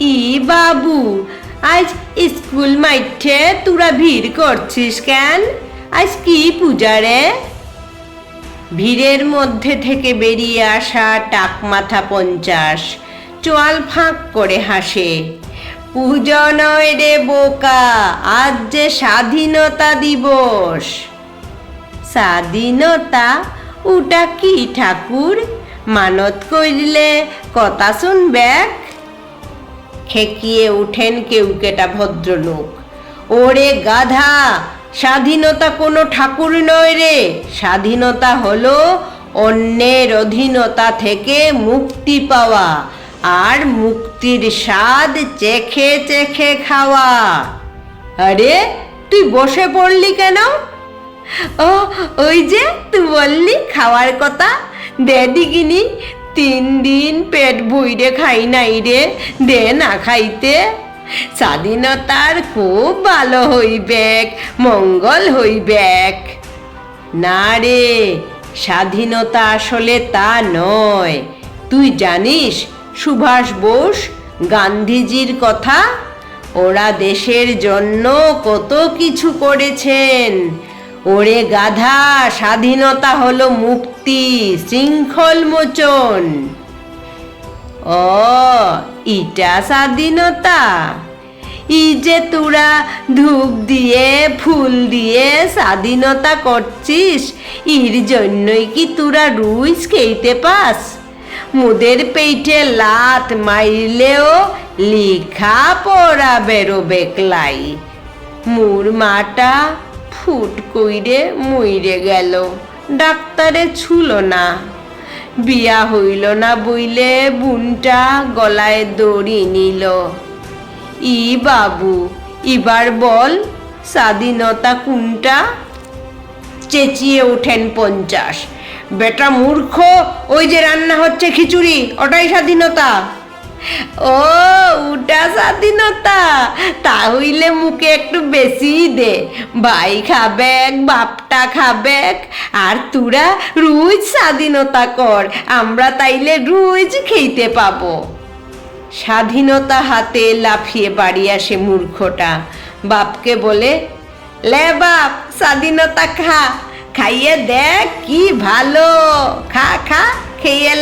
ই বাবু, আজ স্কুল মাঠে তোরা ভিড় করছিস কেন? আজ কি পূজা রে? ভিড়ের মধ্যে থেকে বেরিয়ে আসা টাক মাথা পঞ্চাশ, চোয়াল ফাঁক করে হাসে, পুজো নয় রে বোকা, আজ যে স্বাধীনতা দিবস। স্বাধীনতা? ওটা কি ঠাকুর? মানত কইলে কথা শুনবে? খেকিয়ে উঠেন কেউ কেটা ভদ্রলোক। ওরে গাধা, স্বাধীনতা কোনো ঠাকুর নয় রে। স্বাধীনতা হলো অন্যের অধীনতা থেকে মুক্তি পাওয়া আর মুক্তির স্বাদ চেখে চেখে খাওয়া। আরে, তুই বসে পড়লি কেন? ও, ওই যে তুই বললি খাওয়ার কথা। দে দিগিনি তিন দিন পেট ভুইরে খাই নাই রে, দে না খাইতে। স্বাধীনতার খুব ভালো হইবেক, মঙ্গল হইবেক। না রে, স্বাধীনতা আসলে তা নয়। তুই জানিস সুভাষ বোস গান্ধীজির কথা? ওরা দেশের জন্য কত কিছু করেছেন। ওরে গাধা, স্বাধীনতা হলো মুক্তি, শৃঙ্খল মোচন। ও ইটা স্বাধীনতা। ই যে তোরা ধূপ দিয়ে, ফুল দিয়ে স্বাধীনতা করছিস, ইর জন্যই কি তোরা রুইস খেইতে পাস? মুদের পেটে লাত মাইলেও লিখা পড়া বেরোবে ক্লাই। মুর মাটা ফুট কইরে মইরে গেল। ডাক্তারে ছুল না। বিয়া হইল না বইলে বুনটা গলায় দড়ি নিল। ই বাবু, এবার বল, স্বাধীনতা কোনটা? চেঁচিয়ে ওঠেন পঞ্চাশ। বেটা মূর্খ, ওই যে রান্না হচ্ছে খিচুড়ি, ওটাই স্বাধীনতা। ও স্বাধীনতা তাহলে মুখে একটু বেশি দে। ভাই খাবেক, বাপটা খাবেক, আর তোরা রোজ স্বাধীনতা কর, আমরা তাইলে রোজ খেইতে পাবো। স্বাধীনতা হাতে লাফিয়ে বাড়ি আসে মূর্খটা। বাপকে বলে, লে বাপ, স্বাধীনতা খা, খাইয়ে দেখ কি ভালো। খা খা খেয়ে